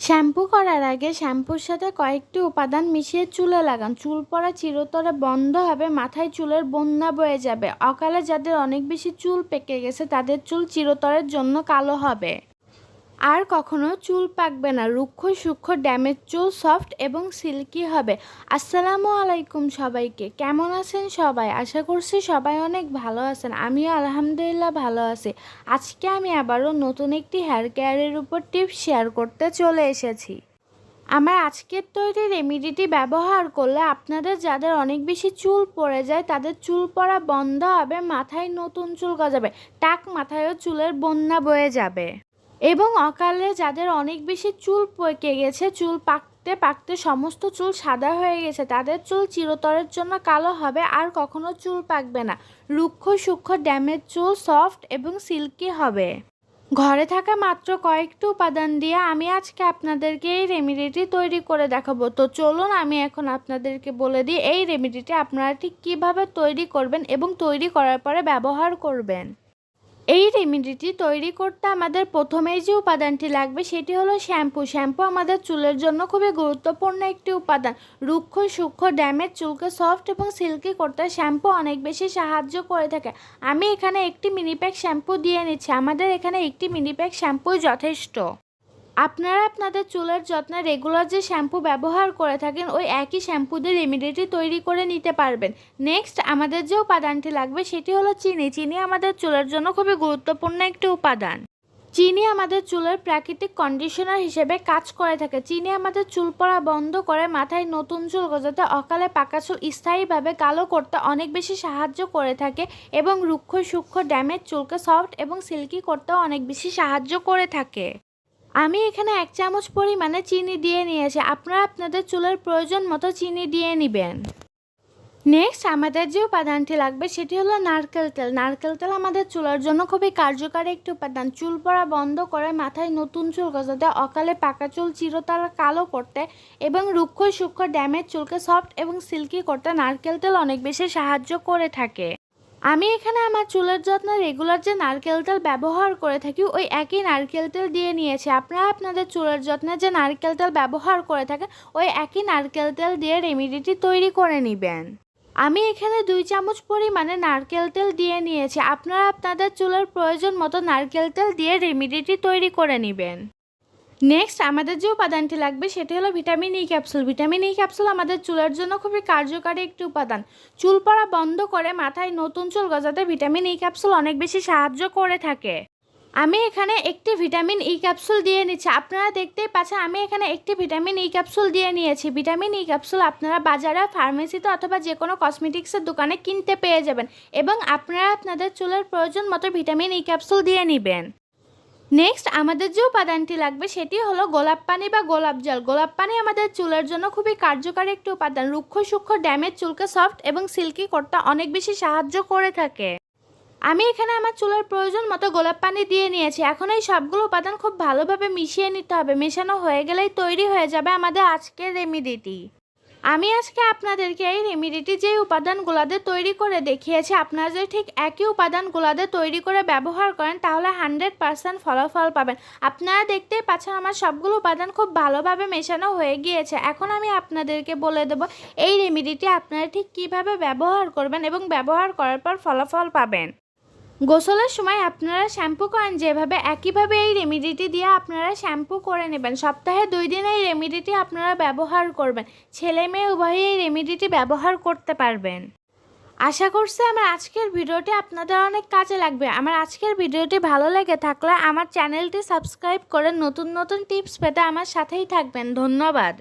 Shampoo করার আগে শ্যাম্পুর সাথে কয়েকটি উপাদান মিশিয়ে চুলে লাগান। চুল পড়া চিরতরে বন্ধ হবে, মাথায় চুলের বন্যা বয়ে যাবে। অকালে যাদের অনেক বেশি চুল পেকে গেছে, তাদের চুল চিরতরের জন্য কালো হবে। আর কখনো চুল পাকবে না, রুক্ষ সূক্ষ্ম ড্যামেজ চুল সফট এবং সিল্কি হবে। আসসালামু আলাইকুম সবাইকে, কেমন আছেন সবাই? আশা করছি সবাই অনেক ভালো আছেন, আমিও আলহামদুলিল্লাহ ভালো আছি। আজকে আমি আবারও নতুন একটি হেয়ার কেয়ারের উপর টিপস শেয়ার করতে চলে এসেছি। আমার আজকের তৈরি রেমিডিটি ব্যবহার করলে আপনাদের যাদের অনেক বেশি চুল পড়ে যায়, তাদের চুল পড়া বন্ধ হবে, মাথায় নতুন চুল গজাবে, টাক মাথায়ও চুলের বন্যা বয়ে যাবে। এবং অকালে যাদের অনেক বেশি চুল পেকে গেছে, চুল পাকতে পাকতে সমস্ত চুল সাদা হয়ে গেছে, তাদের চুল চিরতরের জন্য কালো হবে, আর কখনো চুল পাকবে না। রুক্ষ সূক্ষ্ম ড্যামেজ চুল, সফট এবং সিল্কি হবে। ঘরে থাকা মাত্র কয়েকটি উপাদান দিয়ে আমি আজকে আপনাদেরকে এই রেমিডিটি তৈরি করে দেখাবো। তো চলুন আমি এখন আপনাদেরকে বলে দিই, এই রেমিডিটি আপনারা ঠিক কীভাবে তৈরি করবেন এবং তৈরি করার পরে ব্যবহার করবেন। এই রেমিডিটি তৈরি করতে আমাদের প্রথমেই যে উপাদানটি লাগবে সেটি হলো শ্যাম্পু। শ্যাম্পু আমাদের চুলের জন্য খুবই গুরুত্বপূর্ণ একটি উপাদান। রুক্ষ, সূক্ষ্ম, ড্যামেজ, চুলকে সফট এবং সিল্কি করতে শ্যাম্পু অনেক বেশি সাহায্য করে থাকে। আমি এখানে একটি মিনি প্যাক শ্যাম্পু দিয়ে নিচ্ছি। আমাদের এখানে একটি মিনি প্যাক শ্যাম্পুই যথেষ্ট। আপনারা আপনাদের চুলের যত্নে রেগুলার যে শ্যাম্পু ব্যবহার করে থাকেন, ওই একই শ্যাম্পু দিয়ে রেমিডিটি তৈরি করে নিতে পারবেন। নেক্সট আমাদের যে উপাদানটি লাগবে, সেটি হলো চিনি। চিনি আমাদের চুলের জন্য খুবই গুরুত্বপূর্ণ একটি উপাদান। চিনি আমাদের চুলের প্রাকৃতিক কন্ডিশনার হিসেবে কাজ করে থাকে। চিনি আমাদের চুল পড়া বন্ধ করে মাথায় নতুন চুল গজাতে অকালে পাকা চুল স্থায়ীভাবে কালো করতে অনেক বেশি সাহায্য করে থাকে এবং রুক্ষ সূক্ষ্ম ড্যামেজ চুলকে সফট এবং সিল্কি করতেও অনেক বেশি সাহায্য করে থাকে। আমি এখানে এক চামচ পরিমাণে চিনি দিয়ে নিয়েছি। আপনারা আপনাদের চুলের প্রয়োজন মতো চিনি দিয়ে নেবেন। নেক্সট আমাদের যে উপাদানটি লাগবে, সেটি হলো নারকেল তেল। নারকেল তেল আমাদের চুলের জন্য খুবই কার্যকারী একটি উপাদান। চুল পড়া বন্ধ করে মাথায় নতুন চুল গজাতে, অকালে পাকা চুল চিরতর কালো করতে এবং রুক্ষ সূক্ষ্ম ড্যামেজ চুলকে সফট এবং সিল্কি করতে নারকেল তেল অনেক বেশি সাহায্য করে থাকে। আমি এখানে আমার চুলের যত্নে রেগুলার যে নারকেল তেল ব্যবহার করে থাকি, ওই একই নারকেল তেল দিয়ে নিয়েছি। আপনারা আপনাদের চুলের যত্নে যে নারকেল তেল ব্যবহার করে থাকেন, ওই একই নারকেল তেল দিয়ে রেমিডিটি তৈরি করে নেবেন। আমি এখানে দুই চামচ পরিমাণে নারকেল তেল দিয়ে নিয়েছি। আপনারা আপনাদের চুলের প্রয়োজন মতো নারকেল তেল দিয়ে রেমিডিটি তৈরি করে নেবেন। নেক্সট আমাদের যে উপাদানটি লাগবে সেটি হলো vitamin E capsule vitamin E capsule আমাদের চুলের জন্য খুবই কার্যকারী একটি উপাদান। চুল পড়া বন্ধ করে মাথায় নতুন চুল গজাতে ভিটামিন ই ক্যাপসুল অনেক বেশি সাহায্য করে থাকে। আমি এখানে একটি ভিটামিন ই ক্যাপসুল দিয়ে নিচ্ছি। আপনারা দেখতেই পাচ্ছেন, আমি এখানে একটি ভিটামিন ই ক্যাপসুল দিয়ে নিয়েছি। ভিটামিন ই ক্যাপসুল আপনারা বাজারে ফার্মেসিতে অথবা যে কোনো কসমেটিক্সের দোকানে কিনতে পেয়ে যাবেন। এবং আপনারা আপনাদের চুলের প্রয়োজন মতো ভিটামিন ই ক্যাপসুল দিয়ে নেবেন। নেক্সট আমাদের যে উপাদানটি লাগবে সেটি হলো গোলাপ পানি বা গোলাপ জল। গোলাপ পানি আমাদের চুলের জন্য খুবই কার্যকারী একটি উপাদান। রুক্ষ সূক্ষ্ম ড্যামেজ চুলকে সফট এবং সিল্কি করতে অনেক বেশি সাহায্য করে থাকে। আমি এখানে আমার চুলের প্রয়োজন মতো গোলাপ পানি দিয়ে নিয়েছি। এখন এই সবগুলো উপাদান খুব ভালোভাবে মিশিয়ে নিতে হবে। মেশানো হয়ে গেলেই তৈরি হয়ে যাবে আমাদের আজকের রেমিডিটি আমি আজকে আপনাদেরকে এই রেমিডিটি যে উপাদানগুলোতে তৈরি করে দেখিয়েছি, আপনারা যদি ঠিক একই উপাদানগুলোতে তৈরি করে ব্যবহার করেন, তাহলে হান্ড্রেড পারসেন্ট ফলাফল পাবেন। আপনারা দেখতেই পাচ্ছেন আমার সবগুলো উপাদান খুব ভালোভাবে মেশানো হয়ে গিয়েছে। এখন আমি আপনাদেরকে বলে দেব, এই রেমিডিটি আপনারা ঠিক কীভাবে ব্যবহার করবেন এবং ব্যবহার করার পর ফলাফল পাবেন। গোসলের সময় আপনারা শ্যাম্পু করেন, যেভাবে একইভাবে এই রেমিডিটি দিয়ে আপনারা শ্যাম্পু করে নেবেন। সপ্তাহে দুই দিন এই রেমিডিটি আপনারা ব্যবহার করবেন। ছেলে মেয়ে উভয়ই এই রেমিডিটি ব্যবহার করতে পারবেন। আশা করছি আমার আজকের ভিডিওটি আপনাদের অনেক কাজে লাগবে। আমার আজকের ভিডিওটি ভালো লেগে থাকলে আমার চ্যানেলটি সাবস্ক্রাইব করে নতুন নতুন টিপস পেতে আমার সাথেই থাকবেন। ধন্যবাদ।